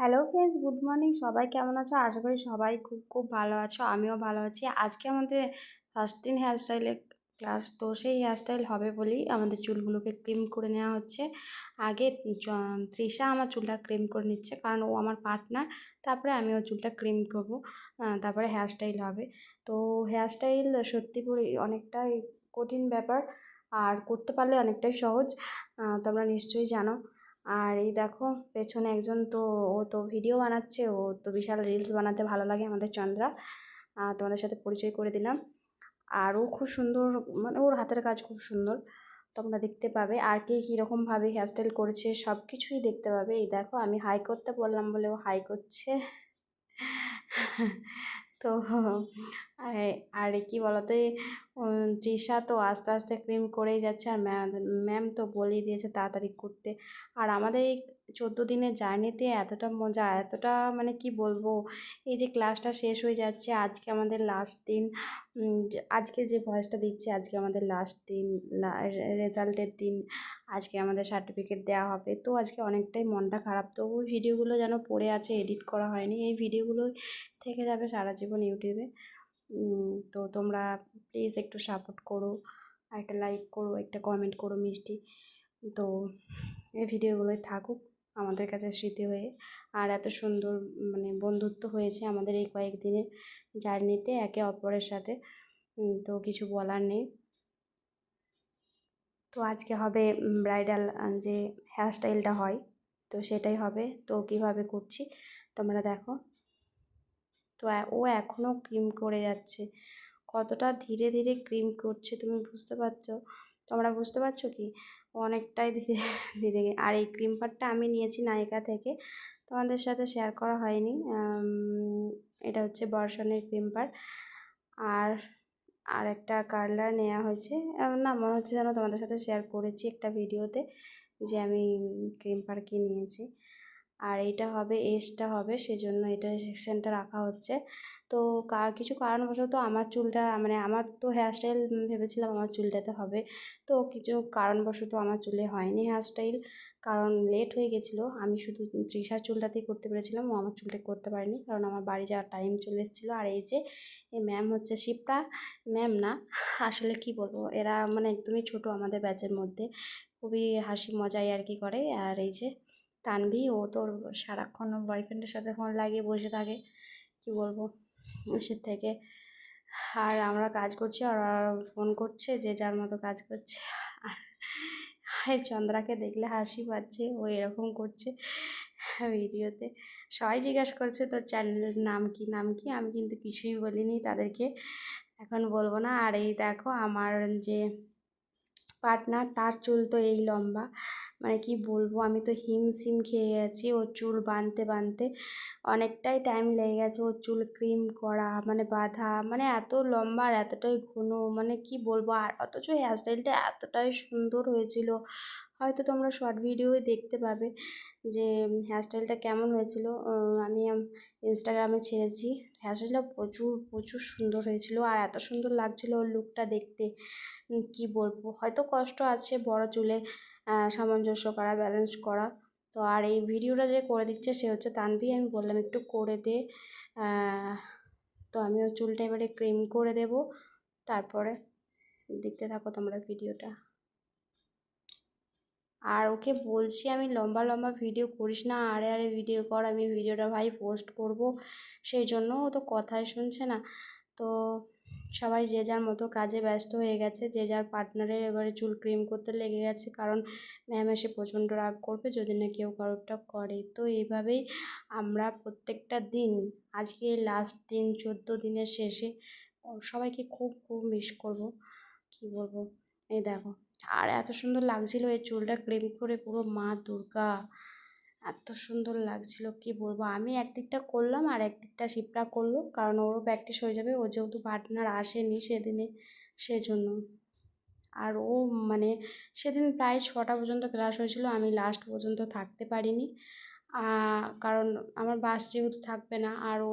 Hello friends good morning সবাই কেমন আছো? আশা করি সবাই খুব খুব ভালো আছো। আমিও ভালো আছি। আজকে আমাদের ফার্স্ট দিন হেয়ারস্টাইলের ক্লাস তো সেই হেয়ারস্টাইল হবে বলেই আমাদের চুলগুলোকে ক্রিম করে নেওয়া হচ্ছে। আগে তৃষা আমার চুলটা ক্রিম করে নিচ্ছে, কারণ ও আমার পার্টনার তারপরে আমি ওর চুলটা ক্রিম করব। তারপরে হেয়ারস্টাইল হবে। তো হেয়ারস্টাইল সত্যি অনেকটাই কঠিন ব্যাপার, আর করতে পারলে অনেকটাই সহজ। তোমরা নিশ্চয়ই জানো। আর এই দেখো, পেছনে একজন তো, ও তো ভিডিও বানাচ্ছে, ও তো বিশাল রিলস বানাতে ভালো লাগে আমাদের চন্দ্রা। তোমাদের সাথে পরিচয় করে দিলাম। আর ও খুব সুন্দর মানে ওর হাতের কাজ খুব সুন্দর, তোমরা দেখতে পাবে। আর কে কীরকমভাবে হেয়ারস্টাইল করেছে সব কিছুই দেখতে পাবে। এই দেখো, আমি হাই করতে বললাম বলে ও হাই করছে। তো, আর কি বলতো তৃষা তো আস্তে আস্তে ক্রিম করেই যাচ্ছে আর ম্যাম তো বলেই দিয়েছে তাড়াতাড়ি করতে। আর আমাদের এই চোদ্দ দিনের জার্নিতে এতটা মজা, এতটা মানে কি বলব, এই যে ক্লাসটা শেষ হয়ে যাচ্ছে, আজকে আমাদের লাস্ট দিন আজকে যে ভয়েসটা দিচ্ছে, আজকে আমাদের লাস্ট দিন রেজাল্টের দিন, আজকে আমাদের সার্টিফিকেট দেওয়া হবে। তো আজকে অনেকটাই মনটা খারাপ তো ওই ভিডিওগুলো যেন পড়ে আছে এডিট করা হয়নি, এই ভিডিওগুলো থেকে যাবে সারা জীবন ইউটিউবে তো তোমরা প্লিজ একটু সাপোর্ট করো, একটা লাইক করো, একটা কমেন্ট করো মিষ্টি। তো এই ভিডিওগুলোই থাকুক আমাদের কাছে স্মৃতি হয়ে। আর এত সুন্দর মানে বন্ধুত্ব হয়েছে আমাদের এই কয়েকদিনের জার্নিতে একে অপরের সাথে। তো কিছু বলার নেই। তো আজকে হবে ব্রাইডাল যে হেয়ারস্টাইলটা হয়, তো সেটাই হবে। তো কীভাবে করছি, তোমরা দেখো। তো ও এখনও ক্রিম করে যাচ্ছে। কতটা ধীরে ধীরে ক্রিম করছে তুমি বুঝতে পারছ? তোমরা বুঝতে পারছ কি? অনেকটাই ধীরে ধীরে আর এই ক্রিম পারটা আমি নিয়েছি নায়িকা থেকে। তোমাদের সাথে শেয়ার করা হয়নি। এটা হচ্ছে বর্ষণের ক্রিম পার আর আর একটা কার্লার নেওয়া হয়েছে না, মনে হচ্ছে যেন তোমাদের সাথে শেয়ার করেছি একটা ভিডিওতে যে আমি ক্রিম পার কি নিয়েছি। আর এইটা হবে এসটা হবে, সেজন্য এটা সেকশনটা রাখা হচ্ছে। তো কিছু কারণবশত আমার চুলটা মানে আমার তো হেয়ারস্টাইল ভেবেছিলাম আমার চুলটাতে হবে। তো কিছু কারণবশত আমার চুলে হয়নি হেয়ারস্টাইল কারণ লেট হয়ে গেছিল। আমি শুধু তৃষার চুলটাতেই করতে পেরেছিলাম, ও আমার চুলটা করতে পারিনি, কারণ আমার বাড়ি যাওয়ার টাইম চলে এসেছিল। আর এই যে, এই ম্যাম হচ্ছে শিপ্রা ম্যাম না, আসলে কি বলব, এরা মানে একদমই ছোট আমাদের ব্যাচের মধ্যে। খুবই হাসি মজাই আর কি করে। আর এই যে তানভি ও তোর সারাক্ষণ বয়ফ্রেন্ডের সাথে ফোন লাগিয়ে বসে থাকে। কি বলব? সে থেকে। আর আমরা কাজ করছি, আর ফোন করছে, যে যার মতো কাজ করছে। আর চন্দ্রাকে দেখলে হাসি পাচ্ছে, ও এরকম করছে ভিডিওতে। সবাই জিজ্ঞাসা করছে, তোর চ্যানেলের নাম কি নাম কি? আমি কিন্তু কিছুই বলিনি তাদেরকে। এখন বলব না। আর এই দেখো, আমার যে পার্টনার, তার চুল তো এই লম্বা। মানে কি বলব, আমি তো হিমশিম খেয়ে গেছি, ওর চুল বাঁধতে বাঁধতে অনেকটাই টাইম লেগে গেছে ওর চুল ক্রিম করা মানে বাঁধা। মানে এত লম্বা আর এতটাই ঘন মানে কি বলব, আর অথচ হেয়ারস্টাইলটা এতটাই সুন্দর হয়েছিল। হয়তো তোমরা শর্ট ভিডিওই দেখতে পাবে যে হেয়ারস্টাইলটা কেমন হয়েছিল। আমি ইনস্টাগ্রামে ছেড়েছি। হেয়ারস্টাইলটা প্রচুর প্রচুর সুন্দর হয়েছিল আর এত সুন্দর লাগছিল ওর লুকটা দেখতে। কি বলব? হয়তো কষ্ট আছে বড় চুলে সামঞ্জস্য করা ব্যালেন্স করা। তো আর এই ভিডিওটা যে করে দিচ্ছে সে হচ্ছে তানভি আমি বললাম, একটু করে দে। তো আমি ওই চুলটা এবারে ক্রিম করে দেব। তারপরে দেখতে থাকো তোমরা ভিডিওটা আর ওকে বলছি, আমি লম্বা লম্বা ভিডিও করিস না আরে আরে ভিডিও কর, আমি ভিডিওটা ভাই পোস্ট করব। সেই জন্য ও তো কথাই শুনছে না। তো সবাই যে যার মতো কাজে ব্যস্ত হয়ে গেছে, যে যার পার্টনারের এবারে চুল ক্রিম করতে লেগে গেছে, কারণ ম্যাম এসে প্রচণ্ড রাগ করবে যদি না কেউ কারোরটা করে। তো এইভাবেই আমরা প্রত্যেকটা দিন, আজকে লাস্ট দিন, চোদ্দ দিনের শেষে, সবাইকে খুব খুব মিস করব। কি বলব? এই দেখো। আর এত সুন্দর লাগছিল এই চুলটা ক্রেম করে পুরো মা দুর্গা। এত সুন্দর লাগছিল, কি বলব? আমি একদিকটা করলাম আর একদিকটা শিপটা করল, কারণ ওরও প্র্যাকটিস হয়ে যাবে। ও যেহেতু পার্টনার আসেনি সেদিনে, সেজন্য। আর ও মানে সেদিন প্রায় ছটা পর্যন্ত ক্লাস হয়েছিল, আমি লাস্ট পর্যন্ত থাকতে পারিনি। কারণ আমার বাস যেহেতু থাকবে না, আর ও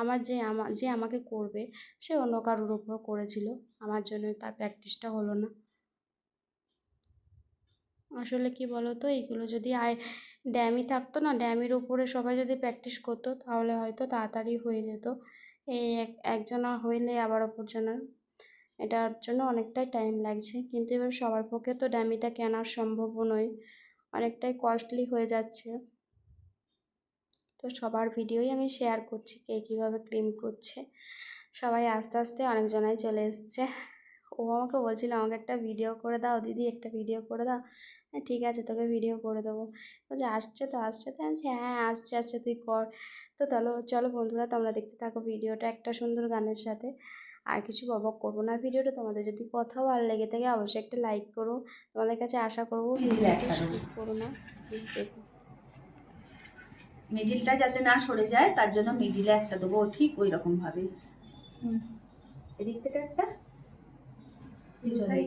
আমার যে, আমা, যে আমাকে করবে, সে অন্য কারোর উপর করেছিল। আমার জন্য তার প্র্যাকটিসটা হলো না। আসলে কি বলো তো এইগুলো যদি আয় ড্যামই থাকতো না, ড্যামের উপরে সবাই যদি প্র্যাকটিস করতো, তাহলে হয়তো তাড়াতাড়ি হয়ে যেত। এই এক, একজনা হইলে আবার অপরজনের। এটার জন্য অনেকটাই টাইম লাগছে। কিন্তু এবার সবার পক্ষে তো ড্যামিটা কেনার সম্ভবও নয়। অনেকটাই কস্টলি হয়ে যাচ্ছে। তো সবার ভিডিওই আমি শেয়ার করছি কে কীভাবে ক্রিম করছে। সবাই আস্তে আস্তে অনেকজনাই চলে এসছে। ও আমাকে বলছিল আমাকে একটা ভিডিও করে দাও দিদি একটা ভিডিও করে দাও। হ্যাঁ ঠিক আছে তোকে ভিডিও করে দেবো। বলছে আসছে তো আসছে তো? আমি হ্যাঁ আসছে আসছে তুই কর। তো চলো চলো বন্ধুরা তোমরা দেখতে থাকো ভিডিওটা একটা সুন্দর গানের সাথে। আর কিছু ববক করব না ভিডিওটা তোমাদের যদি কোথাও ভালো লেগে থাকে অবশ্যই একটা লাইক করো। তোমাদের কাছে আশা করব ভিডিওটা স্কিপ করো না। প্লিজ দেখো। মিডিলটা যাতে না সরে যায় তার জন্য মিডিলে একটা দেবো ঠিক ওই রকম ভাবে এদিক থেকে একটা।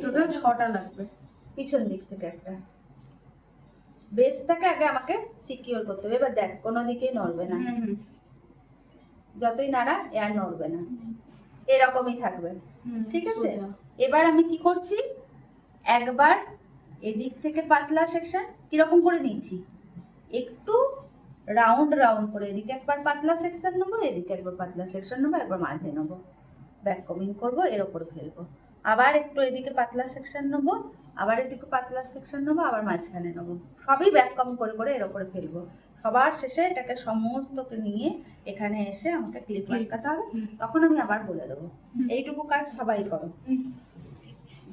টোটাল। ছটা লাগবে। পিছন দিক থেকে একটা। বেসটাকে আগে আমাকে সিকিওর করতে হবে। এবার দেখ কোনো দিকেই নড়বে না। যতই নাড়া এ আর নড়বে না। এরকমই থাকবে। ঠিক আছে? এবার আমি কি করছি? একবার এদিক থেকে পাতলা সেকশন কীরকম করে নিয়েছি? একটু রাউন্ড রাউন্ড করে। এদিকে একবার পাতলা সেকশন নেব এদিকে একবার পাতলা সেকশন নেব একবার মাঝে নেব। ব্যাক কমিং করব এর ওপর ফেলব। আবার একটু এদিকে পাতলা সেকশন নেব আবার এদিকে পাতলা সেকশন নেব আবার মাঝখানে নেব। সবই ব্যাক কম করে করে এর ওপরে ফেলব। সবার শেষে এটাকে সমস্তকে নিয়ে এখানে এসে আমাকে ক্লিপ আটকাতে হবে তখন আমি আবার বলে দেবো। এইটুকু কাজ সবাই করো।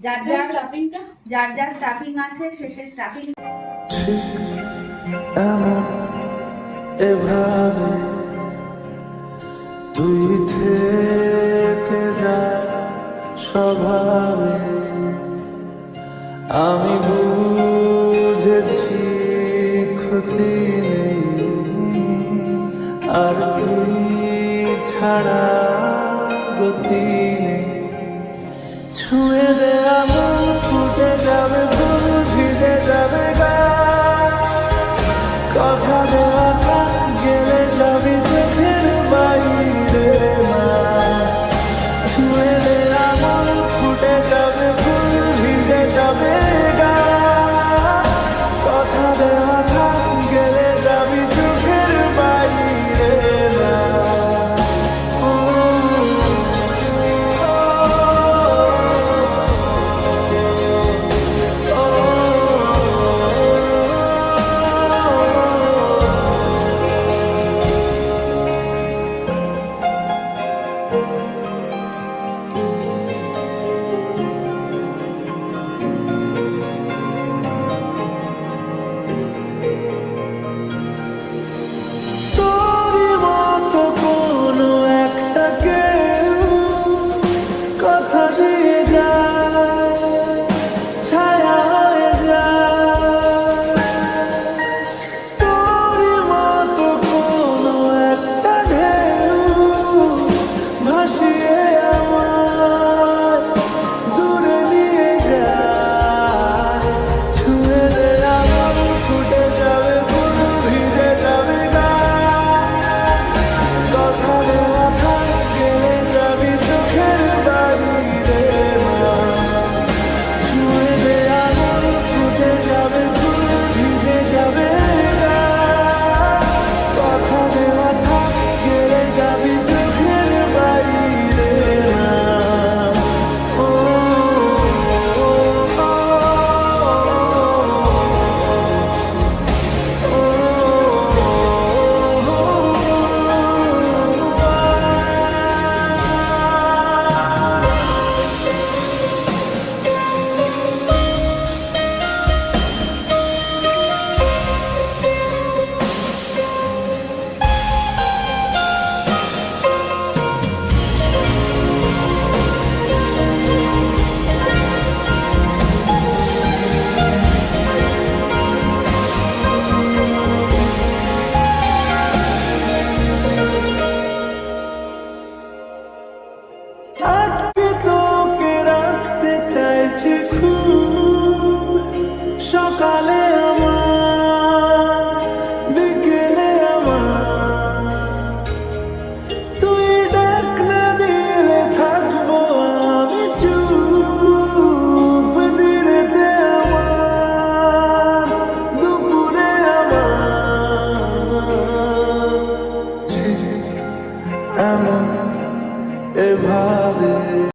যার যার যার স্টাফিংটা যার যার স্টাফিং আছে শেষে স্টাফিং এভাবে বুঝেছি ক্ষতি নেই। আর তুই ছাড়া গতি নেই। ছুঁয়ে